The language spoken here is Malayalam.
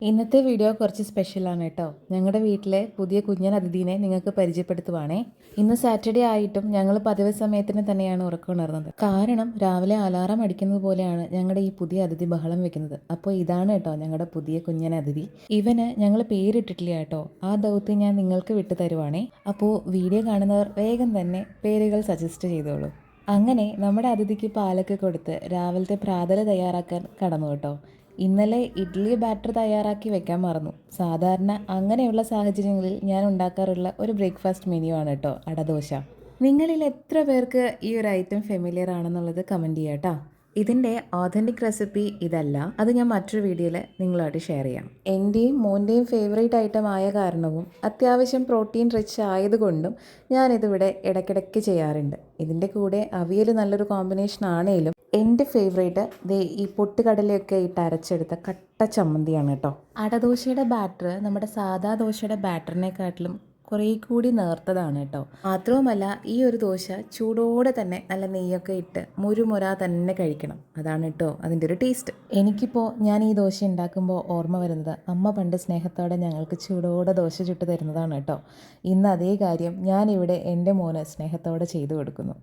ഇന്നത്തെ വീഡിയോ കുറച്ച് സ്പെഷ്യലാണ് കേട്ടോ. ഞങ്ങളുടെ വീട്ടിലെ പുതിയ കുഞ്ഞൻ അതിഥീനെ നിങ്ങൾക്ക് പരിചയപ്പെടുത്തുവാണേ. ഇന്ന് സാറ്റർഡേ ആയിട്ടും ഞങ്ങൾ പതിവ് സമയത്തിന് തന്നെയാണ് ഉറക്കമുണർന്നത് കാരണം രാവിലെ അലാറം അടിക്കുന്നത് പോലെയാണ് ഞങ്ങളുടെ ഈ പുതിയ അതിഥി ബഹളം വെക്കുന്നത്. അപ്പോൾ ഇതാണ് കേട്ടോ ഞങ്ങളുടെ പുതിയ കുഞ്ഞൻ അതിഥി. ഇവന് ഞങ്ങൾ പേരിട്ടിട്ടില്ല കേട്ടോ. ആ ദൗത്യം ഞാൻ നിങ്ങൾക്ക് വിട്ടു തരുവാണേ. അപ്പോൾ വീഡിയോ കാണുന്നവർ വേഗം തന്നെ പേരുകൾ സജസ്റ്റ് ചെയ്തോളൂ. അങ്ങനെ നമ്മുടെ അതിഥിക്ക് പാലൊക്കെ കൊടുത്ത് രാവിലത്തെ പ്രാതല തയ്യാറാക്കാൻ കടന്നു കേട്ടോ. ഇന്നലെ ഇഡ്ഡലി ബാറ്റർ തയ്യാറാക്കി വെക്കാൻ മറന്നു. സാധാരണ അങ്ങനെയുള്ള സാഹചര്യങ്ങളിൽ ഞാൻ ഉണ്ടാക്കാറുള്ള ഒരു ബ്രേക്ക്ഫാസ്റ്റ് മെനു ആണ് കേട്ടോ അടദോശ. നിങ്ങളിൽ എത്ര പേർക്ക് ഈ ഒരു ഐറ്റം ഫെമിലിയർ ആണെന്നുള്ളത് കമന്റ് ചെയ്യാം ഇതിന്റെ ഓതന്റിക് റെസിപ്പി ഇതല്ല. അത് ഞാൻ മറ്റൊരു വീഡിയോയിൽ നിങ്ങളുമായിട്ട് ഷെയർ ചെയ്യാം. എന്റെയും മോന്റെയും ഫേവറേറ്റ് ഐറ്റം ആയ കാരണവും അത്യാവശ്യം പ്രോട്ടീൻ റിച്ച് ആയതുകൊണ്ടും ഞാനിതിവിടെ ഇടയ്ക്കിടയ്ക്ക് ചെയ്യാറുണ്ട്. ഇതിന്റെ കൂടെ അവിയൽ നല്ലൊരു കോമ്പിനേഷൻ ആണേലും എന്റെ ഫേവറേറ്റ് ദേ ഈ പൊട്ടുകടലയൊക്കെ ഇട്ട് അരച്ചെടുത്ത കട്ട ചമ്മന്തിയാണ് കേട്ടോ. അടദോശയുടെ ബാറ്റർ നമ്മുടെ സാധാ ദോശയുടെ ബാറ്ററിനെക്കാട്ടിലും കുറേ കൂടി നേർത്തതാണ് കേട്ടോ. മാത്രവുമല്ല ഈ ഒരു ദോശ ചൂടോടെ തന്നെ നല്ല നെയ്യൊക്കെ ഇട്ട് മുരുമുര തന്നെ കഴിക്കണം. അതാണ് കേട്ടോ അതിന്റെ ഒരു ടേസ്റ്റ് എനിക്കിപ്പോൾ ഞാൻ ഈ ദോശ ഉണ്ടാക്കുമ്പോൾ ഓർമ്മ വരുന്നത് അമ്മ പണ്ട് സ്നേഹത്തോടെ ഞങ്ങൾക്ക് ചൂടോടെ ദോശ ചുട്ട് തരുന്നതാണ് കേട്ടോ. ഇന്ന് അതേ കാര്യം ഞാനിവിടെ എന്റെ മോന് സ്നേഹത്തോടെ ചെയ്തു കൊടുക്കുന്നു.